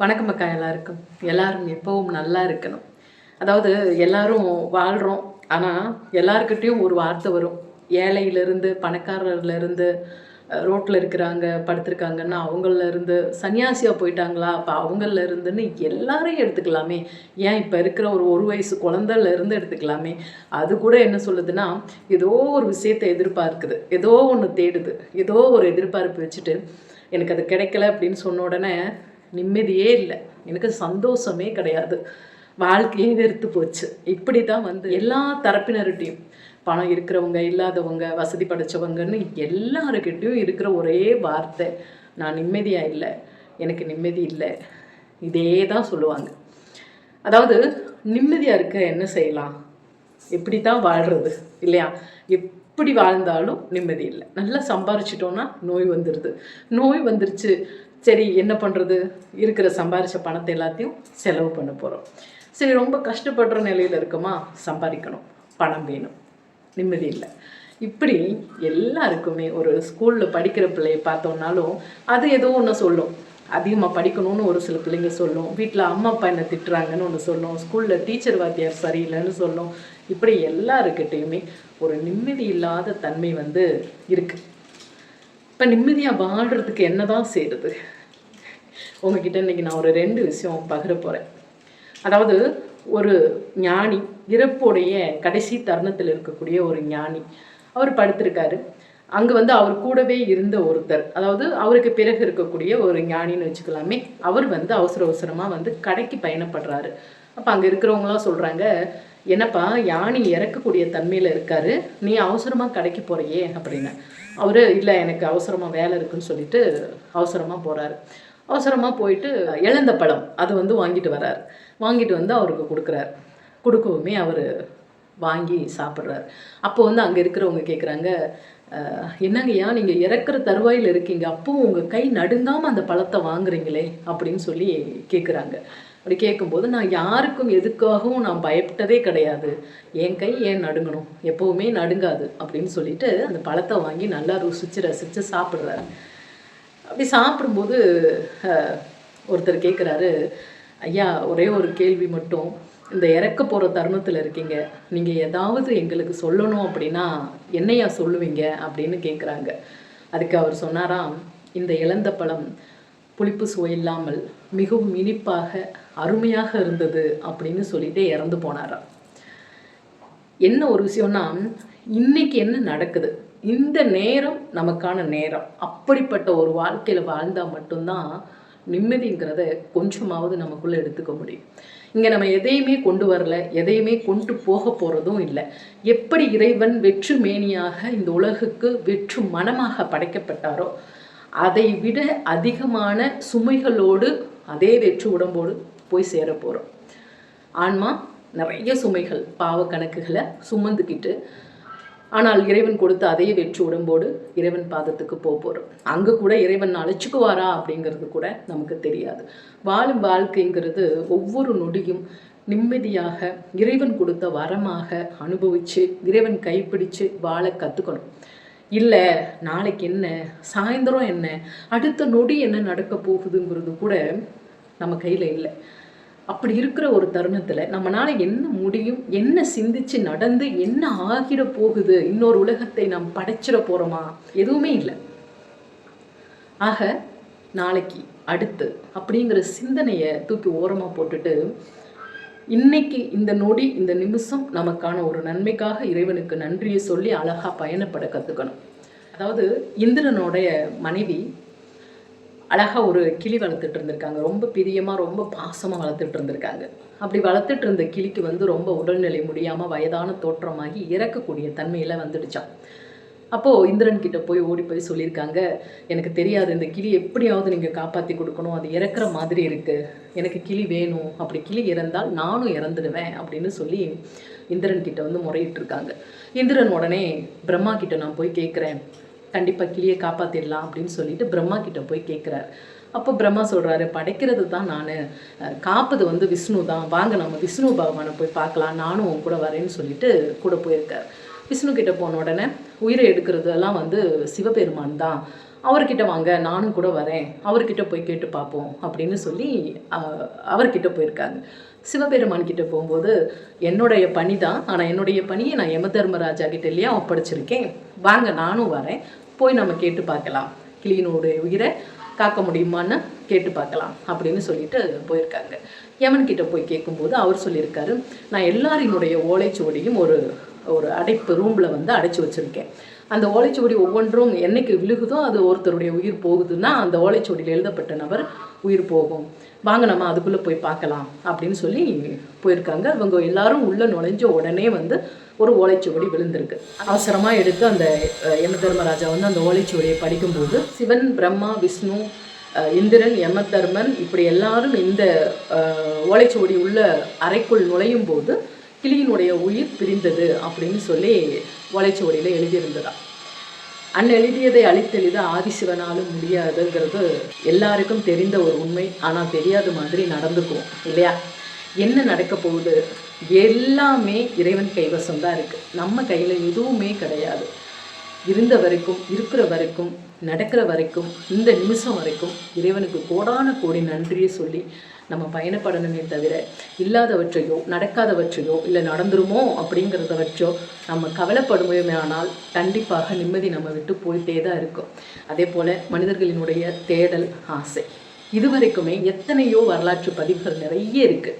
வணக்கம் அக்கா எல்லாருக்கும். எல்லாரும் எப்பவும் நல்லா இருக்கணும். அதாவது எல்லாரும் வாழ்கிறோம் ஆனால் எல்லாருக்கிட்டேயும் ஒரு வார்த்தை வரும். ஏழையிலேருந்து பணக்காரர்லேருந்து ரோட்டில் இருக்கிறாங்க படுத்திருக்காங்கன்னா அவங்களிருந்து சன்னியாசியாக போயிட்டாங்களா அப்போ அவங்கள இருந்துன்னு எல்லாரையும் எடுத்துக்கலாமே. ஏன் இப்போ இருக்கிற ஒரு ஒரு வயசு குழந்தைல இருந்து எடுத்துக்கலாமே? அது கூட என்ன சொல்லுதுன்னா ஏதோ ஒரு விஷயத்தை எதிர்பார்க்குது. ஏதோ ஒன்று தேடுது. ஏதோ ஒரு எதிர்பார்ப்பு வச்சுட்டு எனக்கு அது கிடைக்கல அப்படின்னு சொன்ன உடனே நிம்மதியே இல்லை. எனக்கு சந்தோஷமே கிடையாது. வாழ்க்கையே வெறுத்து போச்சு. இப்படி தான் வந்து எல்லா தரப்பினர்கிட்டையும் பணம் இருக்கிறவங்க இல்லாதவங்க வசதி படைச்சவங்கன்னு எல்லாருக்கிட்டையும் இருக்கிற ஒரே வார்த்தை நான் நிம்மதியாக இல்லை எனக்கு நிம்மதி இல்லை. இதே தான் சொல்லுவாங்க. அதாவது நிம்மதியாக இருக்க என்ன செய்யலாம்? எப்படி தான் வாழ்கிறது இல்லையா? எப்படி வாழ்ந்தாலும் நிம்மதி இல்லை. நல்லா சம்பாரிச்சிட்டோன்னா நோய் வந்துடுது நோய் வந்துருச்சு சரி என்ன பண்ணுறது இருக்கிற சம்பாரித்த பணத்தை எல்லாத்தையும் செலவு பண்ண போகிறோம் சரி ரொம்ப கஷ்டப்படுற நிலையில் இருக்கோமா? சம்பாதிக்கணும். பணம் வேணும். நிம்மதி இல்லை. இப்படி எல்லாருக்குமே ஒரு ஸ்கூலில் படிக்கிற பிள்ளையை பார்த்தோம்னாலும் அது ஏதோ ஒன்று சொல்லும். அதிகமாக படிக்கணும்னு ஒரு சில பிள்ளைங்க சொல்லும். வீட்டில் அம்மா அப்பா என்ன திட்டுறாங்கன்னு ஒன்று சொல்லும். ஸ்கூலில் டீச்சர் வாத்தியார் சரியில்லைன்னு சொல்லும். இப்படி எல்லாருக்கிட்டேயுமே ஒரு நிம்மதி இல்லாத தன்மை வந்து இருக்குது இப்போ நிம்மதியாக வாழ்கிறதுக்கு என்ன தான் செய்கிறது உங்ககிட்ட இன்றைக்கி நான் ஒரு ரெண்டு விஷயம் பகிர போகிறேன் அதாவது ஒரு ஞானி இறப்புடைய கடைசி தருணத்தில் இருக்கக்கூடிய ஒரு ஞானி. அவர் படுத்திருக்காரு. அங்கே வந்து அவர் கூடவே இருந்த ஒருத்தர். அதாவது அவருக்கு பிறகு இருக்கக்கூடிய ஒரு ஞானின்னு வச்சுக்கலாமே அவர் வந்து அவசர அவசரமாக வந்து கடைக்கு பயணப்படுறாரு. அப்போ அங்கே இருக்கிறவங்களாம் சொல்கிறாங்க என்னப்பா யானி இறக்கக்கூடிய தன்மையில் இருக்காரு நீ அவசரமாக கடைக்கு போகிறையே அப்படின்னு. அவர் இல்லை எனக்கு அவசரமாக வேலை இருக்குன்னு சொல்லிட்டு அவசரமாக போகிறாரு அவசரமாக போயிட்டு இழந்த பழம் அது வந்து வாங்கிட்டு வரார் வாங்கிட்டு வந்து அவருக்கு கொடுக்குறாரு. கொடுக்கவுமே அவர் வாங்கி சாப்பிட்றாரு. அப்போ வந்து அங்கே இருக்கிறவங்க கேட்குறாங்க என்னங்கய்யா நீங்கள் இறக்குற தருவாயில் இருக்கீங்க. அப்பவும் உங்கள் கை நடுங்காமல் அந்த பழத்தை வாங்குறீங்களே? அப்படின்னு சொல்லி கேட்குறாங்க அப்படி கேட்கும்போது நான் யாருக்கும் எதுக்காகவும் நான் பயப்பட்டதே கிடையாது. என் கை ஏன் நடுங்கணும்? எப்போவுமே நடுங்காது அப்படின்னு சொல்லிட்டு அந்த பழத்தை வாங்கி நல்லா ருசிச்சு ரசித்து சாப்பிட்றாரு. அப்படி சாப்பிடும்போது அஹ், ஒருத்தர் கேட்குறாரு ஐயா ஒரே ஒரு கேள்வி மட்டும். இந்த இறக்க போகிற தருணத்தில் இருக்கீங்க. நீங்கள் ஏதாவது எங்களுக்கு சொல்லணும் அப்படின்னா என்னையா சொல்லுவீங்க? அப்படின்னு கேட்குறாங்க அதுக்கு அவர் சொன்னாராம் இந்த இழந்த பழம் புளிப்பு சுவை இல்லாமல் மிகவும் இனிப்பாக அருமையாக இருந்தது அப்படின்னு சொல்லிட்டு இறந்து போனாராம். என்ன ஒரு விஷயம்னா இன்னைக்கு என்ன நடக்குது? இந்த நேரம் நமக்கான நேரம். அப்படிப்பட்ட ஒரு வாழ்க்கையில் வாழ்ந்தால் மட்டும்தான் நிம்மதிங்கிறத கொஞ்சமாவது நமக்குள்ளே எடுத்துக்க முடியும். இங்கே நம்ம எதையுமே கொண்டு வரல எதையுமே கொண்டு போக போகிறதும் இல்லை. எப்படி இறைவன் வெற்று மேனியாக இந்த உலகுக்கு வெற்று மனமாக படைக்கப்பட்டாரோ அதை விட அதிகமான சுமைகளோடு அதே வெற்று உடம்போடு போய் சேர போகிறோம் ஆன்மா நிறைய சுமைகள் பாவ கணக்குகளை சுமந்துக்கிட்டு ஆனால் இறைவன் கொடுத்த அதே வெற்று உடம்போடு இறைவன் பாதத்துக்கு போக போகிறோம் அங்கே கூட இறைவன் அழைச்சிக்குவாரா அப்படிங்கிறது கூட நமக்கு தெரியாது. வாழும் வாழ்க்கைங்கிறது ஒவ்வொரு நொடியும் நிம்மதியாக இறைவன் கொடுத்த வரமாக அனுபவித்து இறைவன் கைப்பிடிச்சு வாழ கற்றுக்கணும் இல்லை நாளைக்கு என்ன? சாயந்தரம் என்ன? அடுத்த நொடி என்ன நடக்க போகுதுங்கிறது கூட நம்ம கையில் இல்லை. அப்படி இருக்கிற ஒரு தருணத்தில் நம்மளால் என்ன முடியும் என்ன சிந்திச்சு நடந்து என்ன ஆகிட போகுது இன்னொரு உலகத்தை நாம் படைச்சிட போகிறோமா எதுவுமே இல்லை. ஆக நாளைக்கு அடுத்து அப்படிங்கிற சிந்தனையை தூக்கி ஓரமாக போட்டுட்டு இன்னைக்கு இந்த நொடி இந்த நிமிஷம் நமக்கான ஒரு நன்மைக்காக இறைவனுக்கு நன்றியை சொல்லி அழகாக பயணப்பட கற்றுக்கணும் அதாவது இந்திரனுடைய மனைவி அழகாக ஒரு கிளி வளர்த்துட்டு இருந்திருக்காங்க. ரொம்ப பிரியமாக ரொம்ப பாசமாக வளர்த்துட்டு இருந்திருக்காங்க. அப்படி வளர்த்துட்டு இருந்த கிளிக்கு வந்து ரொம்ப உடல்நிலை முடியாமல் வயதான தோற்றமாகி இறக்கக்கூடிய தன்மையில் வந்துடுச்சான் அப்போது இந்திரன் கிட்ட போய் ஓடி போய் சொல்லியிருக்காங்க. எனக்கு தெரியாது இந்த கிளி எப்படியாவது நீங்கள் காப்பாற்றி கொடுக்கணும் அது இறக்குற மாதிரி இருக்குது எனக்கு கிளி வேணும் அப்படி கிளி இறந்தால் நானும் இறந்துடுவேன் அப்படின்னு சொல்லி இந்திரன் கிட்ட வந்து முறையிட்டு இருக்காங்க இந்திரன் உடனே பிரம்மா கிட்ட நான் போய் கேட்குறேன் கண்டிப்பாக கிளியை காப்பாற்றிடலாம் அப்படின்னு சொல்லிட்டு பிரம்மா கிட்ட போய் கேட்குறாரு அப்போ பிரம்மா சொல்கிறாரு படைக்கிறது தான் நான். காப்பது வந்து விஷ்ணு தான். வாங்க நம்ம விஷ்ணு பகவானை போய் பார்க்கலாம். நானும் உன் கூட வரேன்னு சொல்லிட்டு கூட போயிருக்கேன் விஷ்ணு கிட்ட போன உடனே உயிரை எடுக்கிறதெல்லாம் வந்து சிவபெருமான் தான். அவர்கிட்ட வாங்க நானும் கூட வரேன். அவர்கிட்ட போய் கேட்டு பார்ப்போம் அப்படின்னு சொல்லி அவர்கிட்ட போயிருக்காங்க. சிவபெருமான் கிட்ட போகும்போது என்னுடைய பணி தான். ஆனால் என்னுடைய பணியை நான் யம தர்மராஜா கிட்ட இல்லையா ஒப்படைச்சிருக்கேன். வாங்க நானும் வரேன். போய் நம்ம கேட்டு பார்க்கலாம். கிளியினுடைய உயிரை காக்க முடியுமான்னு கேட்டு பார்க்கலாம் அப்படின்னு சொல்லிட்டு போயிருக்காங்க. யமன் கிட்ட போய் கேட்கும்போது அவர் சொல்லியிருக்காரு நான் எல்லாரினுடைய ஓலைச்சுவடியும் ஒரு ஒரு அடைப்பு ரூமில் வந்து அடைச்சி வச்சுருக்கேன். அந்த ஓலைச்சுவடி ஒவ்வொன்றும் என்னைக்கு விழுகுதோ அது ஒருத்தருடைய உயிர் போகுதுன்னா அந்த ஓலைச்சுவடியில் எழுதப்பட்ட நபர் உயிர் போகும். வாங்க நம்ம அதுக்குள்ளே போய் பார்க்கலாம் அப்படின்னு சொல்லி போயிருக்காங்க. இவங்க எல்லாரும் உள்ளே நுழைஞ்ச உடனே வந்து ஒரு ஓலைச்சுவடி விழுந்திருக்கு. அவசரமாக எடுத்து அந்த அஹ், யம தர்மராஜா வந்து அந்த ஓலைச்சுவடியை படிக்கும்போது சிவன் பிரம்மா விஷ்ணு இந்திரன் இந்திரன் யமதர்மன் இப்படி எல்லாரும் இந்த ஓலைச்சுவடி உள்ள அறைக்குள் நுழையும் போது கிளியினுடைய உயிர் பிரிந்தது அப்படின்னு சொல்லி ஓலைச்சுவடியில் எழுதியிருந்ததா. அன் எழுதியதை அழித்தெழுத ஆதிசிவனாலும் முடியாதுங்கிறது எல்லாருக்கும் தெரிந்த ஒரு உண்மை. ஆனால் தெரியாத மாதிரி நடந்துக்குவோம் இல்லையா? என்ன நடக்க போகுது? எல்லாமே இறைவன் கைவசம் தான் இருக்குது நம்ம கையில் எதுவுமே கிடையாது. இருந்த வரைக்கும் இருக்கிற வரைக்கும் நடக்கிற வரைக்கும் இந்த நிமிஷம் வரைக்கும் இறைவனுக்கு கோடான கோடி நன்றியை சொல்லி நம்ம பயணப்படணுமே தவிர இல்லாதவற்றையோ நடக்காதவற்றையோ இல்லை நடந்துருமோ அப்படிங்கிறத வச்சோ நம்ம கவலைப்படுமே ஆனால் கண்டிப்பாக நிம்மதி நம்ம விட்டு போயிட்டே தான் இருக்கும். அதே போல் மனிதர்களினுடைய தேடல் ஆசை. இதுவரைக்குமே எத்தனையோ வரலாற்று பதிவுகள் நிறைய இருக்குது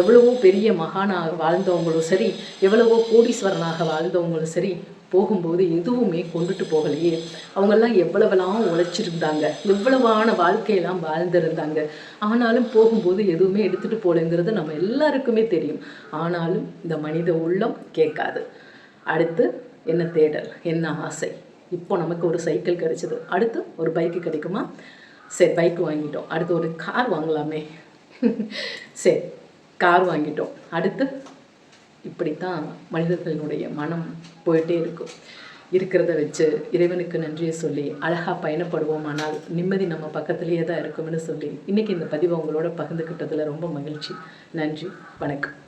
எவ்வளவோ பெரிய மகானாக வாழ்ந்தவங்களும் சரி எவ்வளவோ கோடீஸ்வரனாக வாழ்ந்தவங்களும் சரி போகும்போது எதுவுமே கொண்டுட்டு போகலையே. அவங்கெல்லாம் எவ்வளவெல்லாம் உழைச்சிருந்தாங்க எவ்வளவான வாழ்க்கையெல்லாம் வாழ்ந்திருந்தாங்க. ஆனாலும் போகும்போது எதுவுமே எடுத்துகிட்டு போகலைங்கிறது நம்ம எல்லாருக்குமே தெரியும். ஆனாலும் இந்த மனித உள்ளம் கேட்காது. அடுத்து என்ன தேடல் என்ன ஆசை? இப்போ நமக்கு ஒரு சைக்கிள் கிடைச்சது. அடுத்து ஒரு பைக்கு கிடைக்குமா? சரி பைக் வாங்கிட்டோம். அடுத்து ஒரு கார் வாங்கலாமே. சரி கார் வாங்கிட்டோம். அடுத்து இப்படித்தான் மனிதர்களினுடைய மனம் போயிட்டே இருக்கும். இருக்கிறத வச்சு இறைவனுக்கு நன்றியை சொல்லி அழகாக பயணப்படுவோம். ஆனால் நிம்மதி நம்ம பக்கத்துலேயே தான் இருக்கும்னு சொல்லி இன்றைக்கி இந்த பதிவை உங்களோட பகிர்ந்துக்கிட்டதில் ரொம்ப மகிழ்ச்சி. நன்றி வணக்கம்.